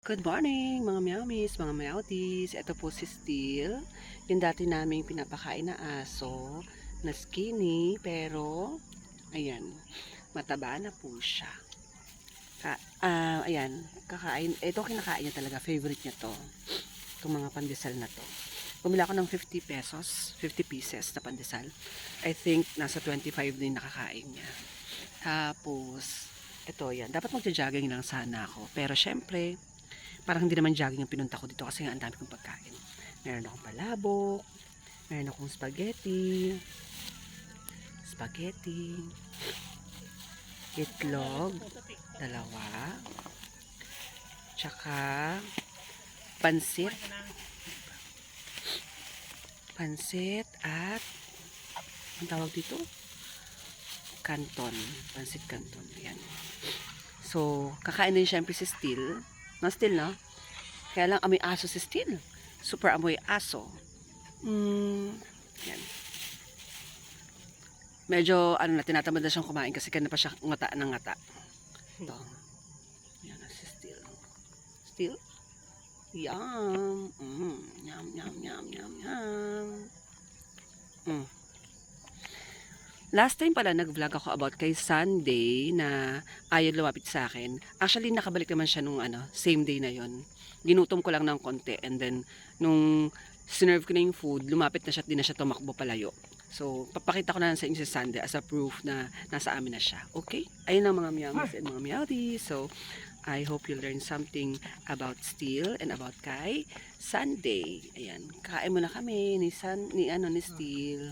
Good morning mga meowmies, mga meowties. Ito po si Steel. Yung dati naming pinapakain na aso na skinny pero ayan, mataba na po siya. Ka ah, ayan, kakain. Ito kinakain niya talaga. Favorite niya to. Itong mga pandesal na to. Bumila ako ng 50 pesos, 50 pieces na pandesal. I think nasa 25 din nakakain niya. Tapos, ito yan. Dapat magja-jogging lang sana ako. Pero syempre, parang hindi naman jogging ang pinunta ko dito kasi ang dami kong pagkain. Meron akong palabok, meron akong spaghetti, spaghetti, itlog, dalawa, tsaka pansit, pansit at ang tawag dito? Canton. Pansit canton. Yan. So, kakain din syempre si Steel. No, Steel, no? Kaya lang amoy aso si Steel. Super amoy aso. Mm, yan. Medyo, ano na, tinatamad na siyang kumain kasi kanina pa siya ngata ng ngata. Ito. Yan na si Steel. Steel? Yum. Mm, yum, yum, yum, yum, yum. Mm. Last time pala nag-vlog ako about kay Sunday na ayaw lumapit sa akin. Actually, nakabalik naman siya nung ano, same day na yon. Ginutom ko lang ng konti and then nung sinerve ko na yung food, lumapit na siya at di na siya tumakbo palayo. So, papakita ko na lang sa inyo si Sunday as a proof na nasa amin na siya. Okay? Ayun ang mga meows and mga meowdies. So, I hope you learn something about Steel and about kay Sunday. Ayan. Kain mo na kami ni, Sun, ni, ano, ni Steel.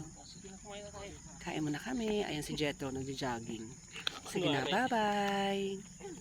Kain mo na kami. Ayan si Jetro, nagja-jogging. Sige na, bye-bye.